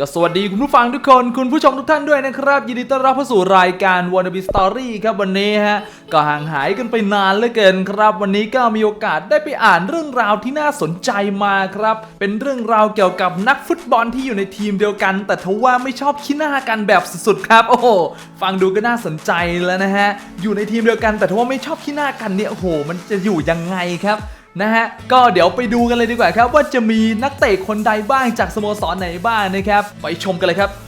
ก็สวัสดีคุณผู้ฟังทุกคน คุณผู้ชมทุกท่านด้วยนะครับ ยินดีต้อนรับเข้าสู่รายการ Wanna Be Story ครับวันนี้ฮะ ก็ห่างหายกันไปนานเหลือเกินครับ วันนี้ก็มีโอกาสได้ไปอ่านเรื่องราวที่น่าสนใจมาครับ เป็นเรื่องราวเกี่ยวกับนักฟุตบอลที่อยู่ในทีมเดียวกัน แต่ทว่าไม่ชอบขี้หน้ากันแบบสุดๆครับ โอ้โหฟังดูก็น่าสนใจแล้วนะฮะอยู่ในทีมเดียวกัน แต่ทว่าไม่ชอบขี้หน้ากันเนี่ยโอ้โหมันจะอยู่ยังไงครับ นะฮะก็เดี๋ยวไปดูกันเลยดีกว่าครับ ว่าจะมีนักเตะคนใดบ้างจากสโมสรไหนบ้างนะครับ ไปชมกันเลยครับ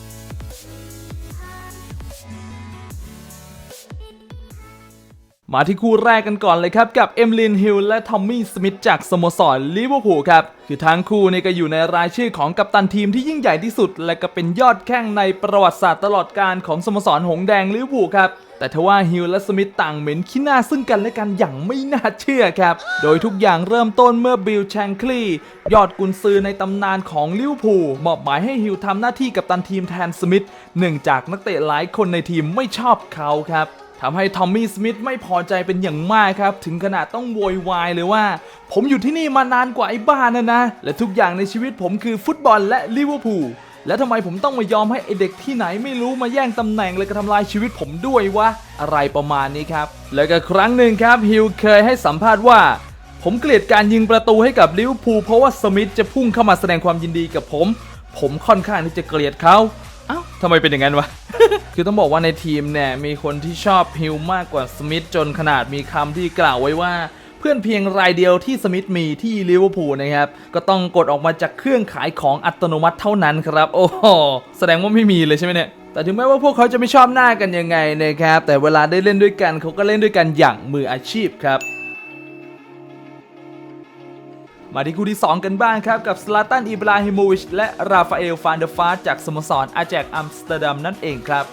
มาที่คู่แรกกันก่อนเลยครับ กับเอมลินฮิลและทอมมี่สมิธจากสโมสรลิเวอร์พูลครับ คือทั้งคู่นี่ก็อยู่ในรายชื่อของกัปตันทีมที่ยิ่งใหญ่ที่สุด และก็เป็นยอดแข้งในประวัติศาสตร์ตลอดการของสโมสรหงสแดงลิเวอร์พูลครับแต่ทว่าฮิลและสมิธต่างเหม็นขี้หน้าซึ่งกันและกันอย่างไม่น่าเชื่อครับ โดยทุกอย่างเริ่มต้นเมื่อบิลแชงคลีย์ยอดกุนซือในตำนานของลิเวอร์พูลมอบหมายให้ฮิลทำหน้าที่กัปตันทีมแทนสมิธเนื่องจากนักเตะหลายคนในทีมไม่ชอบเขาครับ ทำให้ทอมมี่สมิธไม่พอใจเป็นอย่างมากครับ ถึงขนาดต้องโวยวายเลยว่า ผมอยู่ที่นี่มานานกว่าไอ้บ้านนะนะ และทุกอย่างในชีวิตผมคือฟุตบอลและลิเวอร์พูลและทำไมผมต้องมายอมให้ไอเด็กที่ไหนไม่รู้มาแย่งตำแหน่งเลยก็ทำลายชีวิตผมด้วยวะอะไรประมาณนี้ครับ แล้วก็ครั้งหนึ่งครับฮิลเคยให้สัมภาษณ์ว่า ผมเกลียดการยิงประตูให้กับลิเวอร์พูลเพราะว่าสมิธจะพุ่งเข้ามาแสดงความยินดีกับผม ผมค่อนข้างที่จะเกลียดเขา ทำไมเป็นอย่างนั้นวะ คือต้องบอกว่าในทีมเนี่ยมีคนที่ชอบฮิลมากกว่าสมิธจนขนาดมีคำที่กล่าวไว้ว่าเพื่อนเพียงรายเดียวที่สมิธมีที่ลิเวอร์พูลนะครับ ก็ต้องกดออกมาจากเครื่องขายของอัตโนมัติเท่านั้นครับ โอ้โหแสดงว่าไม่มีเลยใช่ไหมเนี่ยแต่ถึงแม้ว่าพวกเขาจะไม่ชอบหน้ากันยังไงนะครับ แต่เวลาได้เล่นด้วยกันเขาก็เล่นด้วยกันอย่างมืออาชีพครับ มาที่คู่ที่ 2 กันบ้างครับ กับสลาตันอิบราฮิโมวิชและราฟาเอลฟานเดฟาสจากสโมสรอาแจกอัมสเตอร์ดัมนั่นเองครับ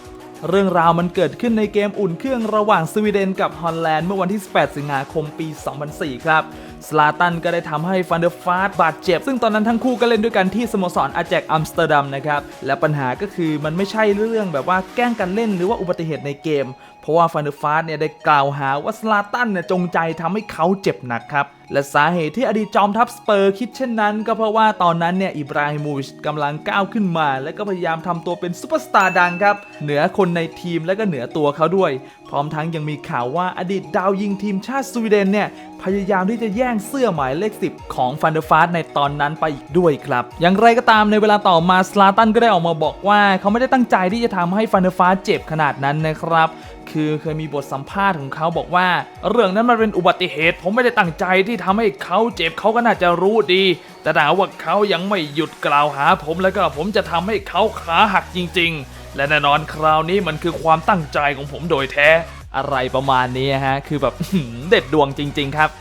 เรื่องราวมันเกิดขึ้นในเกมอุ่นเครื่องระหว่างสวีเดนกับฮอลแลนด์เมื่อวันที่ 18 สิงหาคมปี 2004 ครับสลาตันก็ได้ทำให้ฟันเดฟาสบาดเจ็บ ซึ่งตอนนั้นทั้งคู่ก็เล่นด้วยกันที่สโมสรอาแจกอัมสเตอร์ดัมนะครับ และปัญหาก็คือมันไม่ใช่เรื่องแบบว่าแกล้งกันเล่นหรือว่าอุบัติเหตุในเกม เพราะว่าฟันเดอร์ฟาสเนี่ยได้กล่าวหาว่าสลาตันเนี่ยจงใจทำให้เขาเจ็บหนักครับ และสาเหตุที่อดีตจอมทัพสเปอร์คิดเช่นนั้น ก็เพราะว่าตอนนั้นเนี่ยอิบราฮิมวิชกำลังก้าวขึ้นมา และก็พยายามทำตัวเป็นซูเปอร์สตาร์ดังครับ เหนือคนในทีมและก็เหนือตัวเขาด้วย พร้อมทั้งยังมีข่าวว่าอดีตดาวยิงทีมชาติสวีเดนเนี่ยพยายามที่จะแย่งเสื้อหมายเลข 10 ของฟันเดอร์ฟาสในตอนนั้นไปอีกด้วยครับ อย่างไรก็ตามในเวลาต่อมาสลาตันก็ได้ออกมาบอกว่า เขาไม่ได้ตั้งใจที่จะทำให้ฟันเดอร์ฟาสเจ็บขนาดนั้นนะครับ คือเคยมีบทสัมภาษณ์ของเขาบอกว่า เรื่องนั้นมันเป็นอุบัติเหตุ ผมไม่ได้ตั้งใจที่ทำให้เขาเจ็บเขาก็น่าจะรู้ดี แต่ถ้าว่าเขายังไม่หยุดกล่าวหา ผมแล้วก็ผมจะทำให้เขาขาหักจริง ๆ และแน่นอนคราวนี้มันคือความตั้งใจของผมโดยแท้อะไรประมาณนี้ฮะ คือแบบเด็ดดวงจริง ๆ ครับ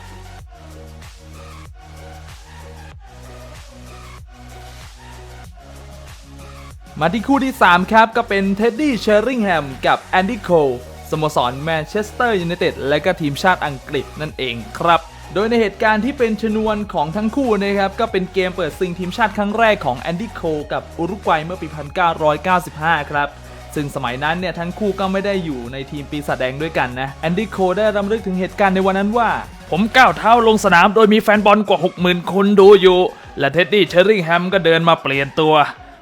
มาที่คู่ที่ 3 ครับ ก็เป็นเท็ดดี้เชอริงแฮมกับแอนดี้โคล โมสรแมนเชสเตอร์ยูไนเต็ดและก็ทีมชาติอังกฤษนั่นเองครับโดยในเหตุการณ์ที่เป็นชนวนของทั้งคู่นะครับ ก็เป็นเกมเปิดซิงทีมชาติครั้งแรกของแอนดี้โคลกับอุรุกวัยเมื่อปี 1995 ครับ ซึ่งสมัยนั้นเนี่ยทั้งคู่ก็ไม่ได้อยู่ในทีมปีศาจแดงด้วยกันนะแอนดี้โคลได้รำลึกถึงเหตุการณ์ในวันนั้นว่า ผมก้าวเท้าลงสนามโดยมีแฟนบอลกว่า 60,000 คนดูอยู่ และเท็ดดี้เชอริงแฮมก็เดินมาเปลี่ยนตัว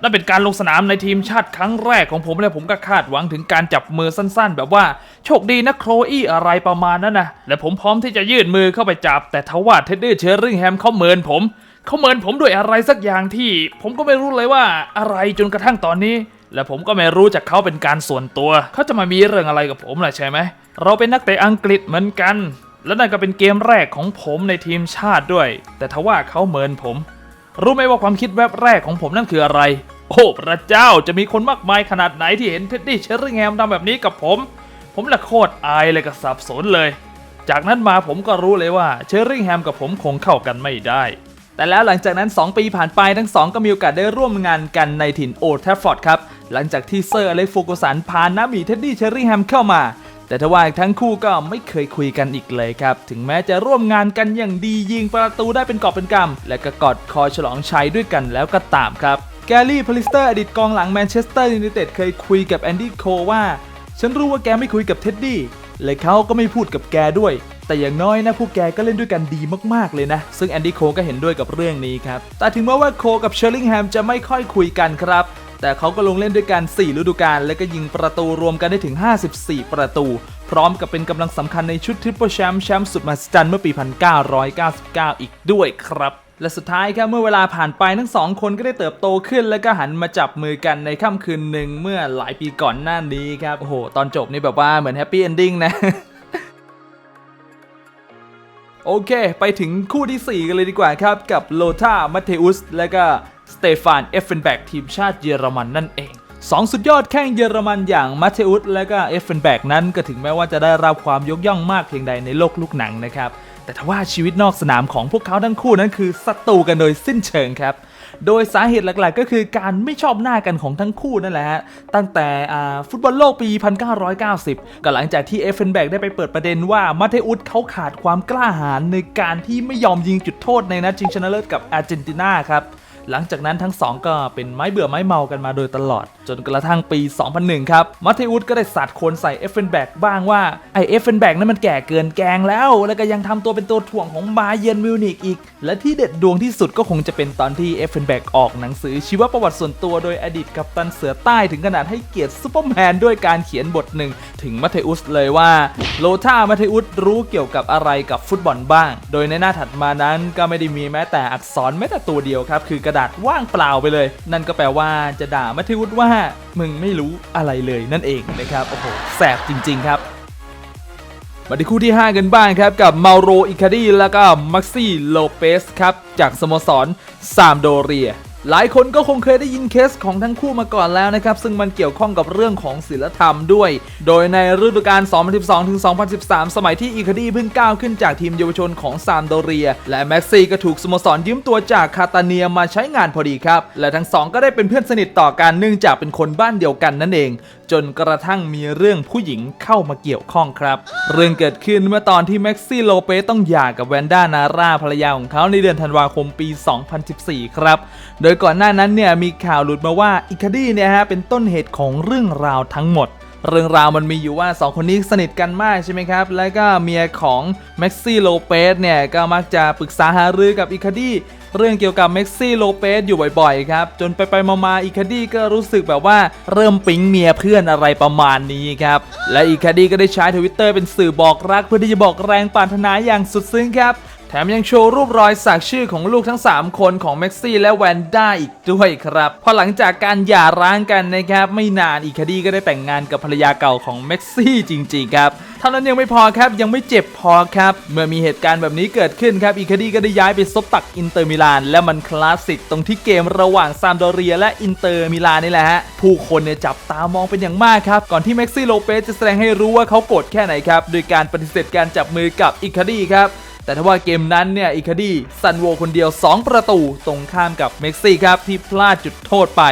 นั่นเป็นการลงสนามในทีมชาติครั้งแรกของผมและผมก็คาดหวังถึงการจับมือสั้นๆ แบบว่าโชคดีนะโครอี้อะไรประมาณนั้นนะและผมพร้อมที่จะยื่นมือเข้าไปจับ แต่ทว่าเท็ดดี้เชอริงแฮมเขาเมินผมเขาเมินผมด้วยอะไรสักอย่างที่ ผมก็ไม่รู้เลยว่าอะไรจนกระทั่งตอนนี้ และผมก็ไม่รู้จากเขาเป็นการส่วนตัว เขาจะมามีเรื่องอะไรกับผมล่ะใช่ไหม เราเป็นนักเตะอังกฤษเหมือนกัน และนั่นก็เป็นเกมแรกของผมในทีมชาติด้วย แต่ทว่าเขาเมินผม รู้ไหมว่าความคิดแวบแรกของผมนั่นคืออะไร โอ้พระเจ้าจะมีคนมากมายขนาดไหนที่เห็นเท็ดดี้เชอร์ริงแฮมทำแบบนี้กับผม ผมละโคตรอายเลยกับสับสนเลย จากนั้นมาผมก็รู้เลยว่าเชอร์ริงแฮมกับผมคงเข้ากันไม่ได้ แต่แล้วหลังจากนั้น 2 ปีผ่านไปทั้งสองก็มีโอกาสได้ร่วมงานกันในถิ่นโอลด์แทฟฟอร์ดครับ หลังจากที่เซอร์อเล็กซ์โฟกุสันพาน้ามีเท็ดดี้เชอร์ริงแฮมเข้ามา แต่ทว่าทั้งคู่ก็ไม่เคยคุยกันอีกเลยครับ ถึงแม้จะร่วมงานกันอย่างดียิงประตูได้เป็นกอบเป็นกำและก็กอดคอฉลองชัยด้วยกันแล้วก็ตามครับ แกรี่พลิสเตอร์อดีตกองหลังแมนเชสเตอร์ยูไนเต็ดเคยคุยกับแอนดี้โคลว่า ฉันรู้ว่าแกไม่คุยกับเท็ดดี้และเขาก็ไม่พูดกับแกด้วย แต่อย่างน้อยนะพวกแกก็เล่นด้วยกันดีมากๆเลยนะ ซึ่งแอนดี้โคก็เห็นด้วยกับเรื่องนี้ครับ แต่ถึงแม้ว่าโคกับเชอร์ลิงแฮมจะไม่ค่อยคุยกันครับ แต่เขาก็ลงเล่นด้วยกัน 4 ฤดูกาลและก็ยิงประตูรวมกันได้ถึง 54 ประตู พร้อมกับเป็นกำลังสำคัญในชุดทริปเปิลแชมป์แชมป์สุดมหัศจรรย์เมื่อปี 1999 อีกด้วยครับ และสุดท้ายครับเมื่อเวลาผ่านไปทั้งสองคนก็ได้เติบโตขึ้น แล้วก็หันมาจับมือกันในค่ำคืนหนึ่งเมื่อหลายปีก่อนหน้านี้ครับโอ้โหตอนจบนี่แบบว่าเหมือนแฮปปี้เอนดิ้งนะโอเค ไปถึงคู่ที่ 4 กันเลยดีกว่าครับ กับโลธามาเทอุส และก็สเตฟานเอฟเฟนแบกทีมชาติเยอรมันนั่นเองสองสุดยอดแข้งเยอรมันอย่างมาเทอุสและก็เอฟเฟนแบกนั้นก็ถึงแม้ว่าจะได้รับความยกย่องมากเพียงใดในโลกลูกหนังนะครับ แต่ทว่าชีวิตนอกสนามของพวกเขาทั้งคู่นั้นคือศัตรูกันโดยสิ้นเชิงครับ โดยสาเหตุหลักๆ ก็คือการไม่ชอบหน้ากันของทั้งคู่นั่นแหละฮะ ตั้งแต่ฟุตบอลโลกปี 1990 ก็หลังจากที่เอฟเฟนแบกได้ไปเปิดประเด็นว่ามาเทอุสเขาขาดความกล้าหาญในการที่ไม่ยอมยิงจุดโทษในนัดชิงชนะเลิศกับอาร์เจนตินาครับ หลังจากนั้นทั้งสองก็เป็นไม้เบื่อไม้เมากันมาโดยตลอดจนกระทั่งปี 2001 ครับมาเทอุสก็ได้สาดโคนใส่เอฟเฟนแบกบ้างว่า ไอเอฟเฟนแบกนั้นมันแก่เกินแกงแล้ว แล้วก็ยังทำตัวเป็นตัวถ่วงของบาเยนมิวนิกอีก และที่เด็ดดวงที่สุดก็คงจะเป็นตอนที่เอฟเฟนแบกออกหนังสือชีวประวัติส่วนตัวโดยอดีตกัปตันเสือใต้ถึงขนาดให้เกียรติซูเปอร์แมนด้วยการเขียนบทหนึ่งถึงมาเทอุสเลยว่าโลธามาเทอุสรู้เกี่ยวกับอะไรกับฟุตบอลบ้าง โดยในหน้าถัดมานั้นก็ไม่ได้มีแม้แต่อักษรแม้แต่ตัวเดียวครับคือกระดาษว่างเปล่าไปเลย นั่นก็แปลว่าจะด่ามาเทอุสว่ามึงไม่รู้อะไรเลยนั่นเองนะครับโอ้โหแสบจริง ๆ ครับมาที่คู่ที่ 5 กันบ้างครับ กับมาโรอิคาดี แล้วก็มักซี่โลเปสครับ จากสโมสรซามโดเรีย หลายคนก็คงเคยได้ยินเคสของทั้งคู่มาก่อนแล้วนะครับ ซึ่งมันเกี่ยวข้องกับเรื่องของศิลธรรมด้วย โดยในฤดูกาล 2012-2013 สมัยที่อีคาดีเพิ่งก้าวขึ้นจากทีมเยาวชนของซามโดเรีย และแม็กซี่ก็ถูกสโมสรยืมตัวจากคาตาเนียมาใช้งานพอดีครับ และทั้งสองก็ได้เป็นเพื่อนสนิทต่อกันเนื่องจากเป็นคนบ้านเดียวกันนั่นเอง จนกระทั่งมีเรื่องผู้หญิงเข้ามาเกี่ยวข้องครับ เรื่องเกิดขึ้นเมื่อตอนที่แม็กซี่โลเปสต้องหย่ากับแวนด้านาร่าภรรยาของเขาในเดือนธันวาคมปี 2014 ครับ โดยก่อนหน้านั้นเนี่ยมีข่าวหลุดมาว่าอิคาดี้เนี่ยฮะเป็นต้นเหตุของเรื่องราวทั้งหมดเรื่องราวมันมีอยู่ว่า 2 คนนี้สนิทกันมากใช่ไหมครับ แล้วก็เมียของแม็กซี่โลเปสเนี่ย ก็มักจะปรึกษาหารือกับอิคาดี้ เรื่องเกี่ยวกับแม็กซี่โลเปสอยู่บ่อยๆครับ จนไปไปๆมาๆอีคาดี้ก็รู้สึกแบบว่าเริ่มปิ๊งเมียเพื่อนอะไรประมาณนี้ครับ และอีคาดี้ก็ได้ใช้ทวิตเตอร์เป็นสื่อบอกรัก เพื่อที่จะบอกแรงปรารถนาอย่างสุดซึ้งครับ แถมยังโชว์รูปรอยสักชื่อของลูกทั้ง 3 คนของแม็กซี่และแวนด้าอีกด้วยครับ พอหลังจากการหย่าร้างกันนะครับ ไม่นานอีคาดีก็ได้แต่งงานกับภรรยาเก่าของแม็กซี่จริงๆครับเท่านั้นยังไม่พอครับยังไม่เจ็บพอครับ เมื่อมีเหตุการณ์แบบนี้เกิดขึ้นครับอีคาดีก็ได้ย้ายไปซบตักอินเตอร์มิลาน และมันคลาสสิกตรงที่เกมระหว่างซามโดเรียและอินเตอร์มิลานนี่แหละฮะผู้คนเนี่ยจับตามองเป็นอย่างมากครับ ก่อนที่แม็กซี่โลเปสจะแสดงให้รู้ว่าเขาโกรธแค่ไหนครับโดยการปฏิเสธการจับมือกับอิคาดีครับ แต่ถ้าว่าเกมนั้นเนี่ยอิคาดีซันโวคนเดียว 2 ประตูตรงข้ามกับเม็กซี่ครับที่พลาดจุดโทษไป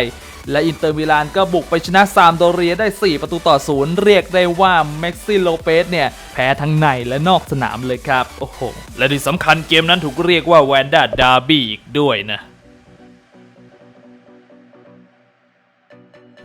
และอินเตอร์มิลานก็บุกไปชนะซามโดเรียได้ 4 ประตูต่อศูนย์เรียกได้ว่าเม็กซี่โลเปสเนี่ยแพ้ทั้งในและนอกสนามเลยครับโอ้โหและที่สำคัญเกมนั้นถูกเรียกว่าแวนด้าดาร์บี้อีกด้วยนะ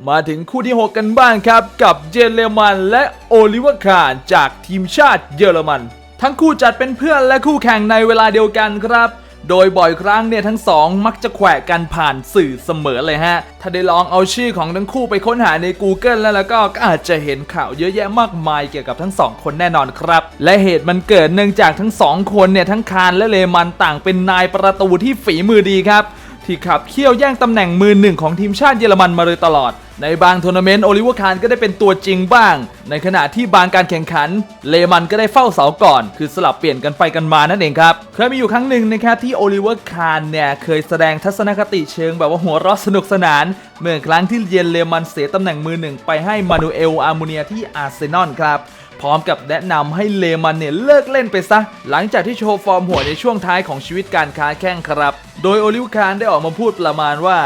มาถึงคู่ที่ 6 กันบ้างครับ กับเจนเลมันและโอลิเวอร์คาร์จากทีมชาติเยอรมัน ทั้งคู่จัดเป็นเพื่อนและคู่แข่งในเวลาเดียวกันครับ โดยบ่อยครั้งเนี่ยทั้งสองมักจะแขวะกันผ่านสื่อเสมอเลยฮะ ถ้าได้ลองเอาชื่อของทั้งคู่ไปค้นหาใน Google แล้วแล้วก็ก็อาจจะเห็นข่าวเยอะแยะมากมายเกี่ยวกับทั้งสองคนแน่นอนครับ และเหตุมันเกิดเนื่องจากทั้งสองคนเนี่ยทั้งคารและเลมันต่างเป็นนายประตูที่ฝีมือดีครับ ที่ขับเคี่ยวแย่งตำแหน่งมือหนึ่งของทีมชาติเยอรมันมาโดยตลอด ในบางทัวร์นาเมนต์โอลิเวอร์คานก็ได้เป็นตัวจริงบ้าง ในขณะที่บางการแข่งขัน เลมันก็ได้เฝ้าเสาก่อน คือสลับเปลี่ยนกันไปกันมานั่นเองครับ เคยมีอยู่ครั้งหนึ่งนะครับที่โอลิเวอร์คานเนี่ยเคยแสดงทัศนคติเชิงแบบว่าหัวเราะสนุกสนาน เมื่อครั้งที่เยนเลมันเสียตำแหน่งมือหนึ่งไปให้มานูเอลอาร์มูเนียที่อาร์เซนอลครับพร้อมกับแนะนำให้เลมันเนี่ยเลิกเล่นไปซะ หลังจากที่โชว์ฟอร์มหัวในช่วงท้ายของชีวิตการค้าแข้งครับ โดยโอลิวคานได้ออกมาพูดประมาณว่า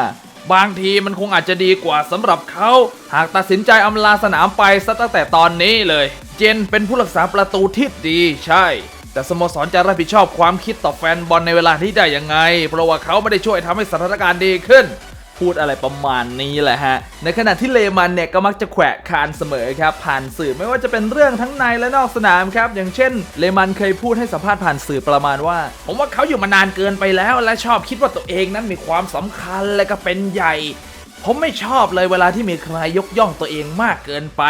บางทีมันคงอาจจะดีกว่าสำหรับเขา หากตัดสินใจอำลาสนามไปซะตั้งแต่ตอนนี้เลย เจนเป็นผู้รักษาประตูที่ดีใช่ แต่สโมสรจะรับผิดชอบความคิดต่อแฟนบอลในเวลาที่ได้ยังไง เพราะว่าเขาไม่ได้ช่วยทำให้สถานการณ์ดีขึ้น พูดอะไรประมาณนี้แหละฮะ ในขณะที่เลมันเนี่ยก็มักจะแขวะคานเสมอครับ ผ่านสื่อไม่ว่าจะเป็นเรื่องทั้งในและนอกสนามครับ อย่างเช่น เลมันเคยพูดให้สัมภาษณ์ผ่านสื่อประมาณว่า ผมว่าเขาอยู่มานานเกินไปแล้ว และชอบคิดว่าตัวเองนั้นมีความสำคัญและก็เป็นใหญ่ ผมไม่ชอบเลยเวลาที่มีใครยกย่องตัวเองมากเกินไป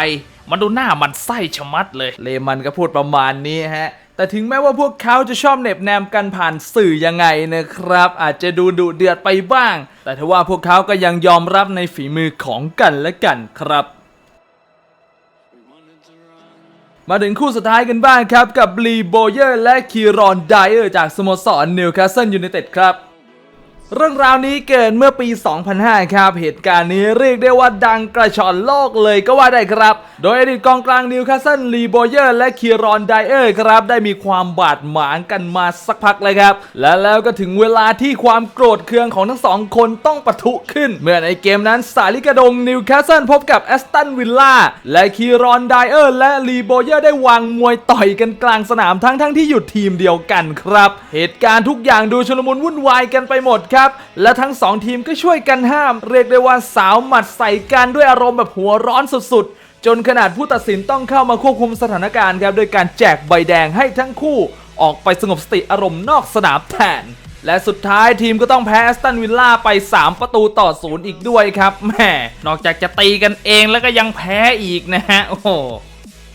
มันดูหน้ามันไส้ชะมัดเลย เลมันก็พูดประมาณนี้ฮะ แต่ถึงแม้ว่าพวกเขาจะชอบเหน็บแนมกันผ่านสื่อยังไงนะครับ อาจจะดูดุเดือดไปบ้าง แต่ทว่าพวกเขาก็ยังยอมรับในฝีมือของกันและกันครับ มาถึงคู่สุดท้ายกันบ้างครับ กับลีโบเยอร์และคีรอนไดเออร์จากสโมสรนิวคาสเซิลยูไนเต็ดครับ เรื่องราวนี้เกิดเมื่อปี 2005 ครับ เหตุการณ์นี้เรียกได้ว่าดังกระชอนโลกเลยก็ว่าได้ครับ โดยอดีตกองกลางนิวคาสเซิลลีโบเยอร์และคีรอนไดเออร์ครับ ได้มีความบาดหมางกันมาสักพักเลยครับ และแล้วก็ถึงเวลาที่ความโกรธเคืองของทั้งสองคนต้องปะทุขึ้น เมื่อในเกมนั้นสาลิกาดงนิวคาสเซิลพบกับแอสตันวิลล่าและคีรอนไดเออร์และลีโบเยอร์ได้วางมวยต่อยกันกลางสนามทั้งทั้งๆที่อยู่ทีมเดียวกันครับ เหตุการณ์ทุกอย่างดูชุลมุนวุ่นวายกันไปหมดครับและทั้งสองทีมก็ช่วยกันห้าม เรียกได้ว่าสาวหมัดใส่กันด้วยอารมณ์แบบหัวร้อนสุดๆ จนขนาดผู้ตัดสินต้องเข้ามาควบคุมสถานการณ์ครับโดยการแจกใบแดงให้ทั้งคู่ ออกไปสงบสติอารมณ์นอกสนามแทนและสุดท้ายทีมก็ต้องแพ้แอสตันวิลล่าไป 3 ประตูต่อศูนย์อีกด้วยครับแหมนอกจากจะตีกันเองแล้วก็ยังแพ้อีกนะฮะ โอ้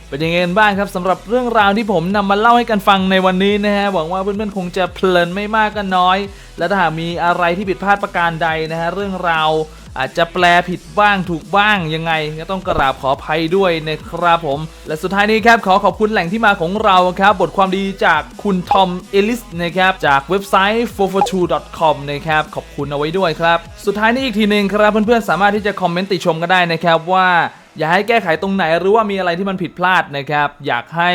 เป็นยังไงกันบ้างครับสำหรับเรื่องราวที่ผมนำมาเล่าให้กันฟังในวันนี้นะฮะหวังว่าเพื่อนๆคงจะเพลินไม่มากก็น้อย และถ้าหากมีอะไรที่ผิดพลาดประการใดนะฮะเรื่องราวอาจจะแปลผิดบ้างถูกบ้างยังไง ก็ต้องกราบขออภัยด้วยนะครับผม และสุดท้ายนี้ครับขอขอบคุณแหล่งที่มาของเราครับ บทความดีจากคุณทอมเอลิสนะครับจากเว็บไซต์ 442.com นะครับขอบคุณเอาไว้ด้วยครับ สุดท้ายนี้อีกทีหนึ่งครับเพื่อนๆสามารถที่จะคอมเมนต์ติชมกันได้นะครับว่า อยากให้แก้ไขตรงไหนหรือว่ามีอะไรที่มันผิดพลาดนะครับ อยากให้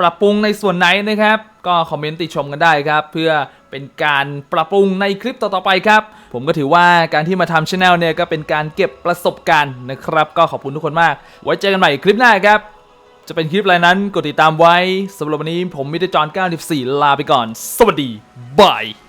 ปรับปรุงในส่วนไหนนะครับ ก็คอมเมนต์ติชมกันได้ครับ เพื่อเป็นการปรับปรุงในคลิปต่อๆไปครับ ผมก็ถือว่าการที่มาทำช anel เนี่ยก็เป็นการเก็บประสบการณ์นะครับ ก็ขอบคุณทุกคนมาก ไว้เจอกันใหม่คลิปหน้าครับ จะเป็นคลิปอะไรนั้นกดติดตามไว้สำหรับวันนี้ผมมิเตอร์จอน 94 ลาไปก่อน สวัสดีบาย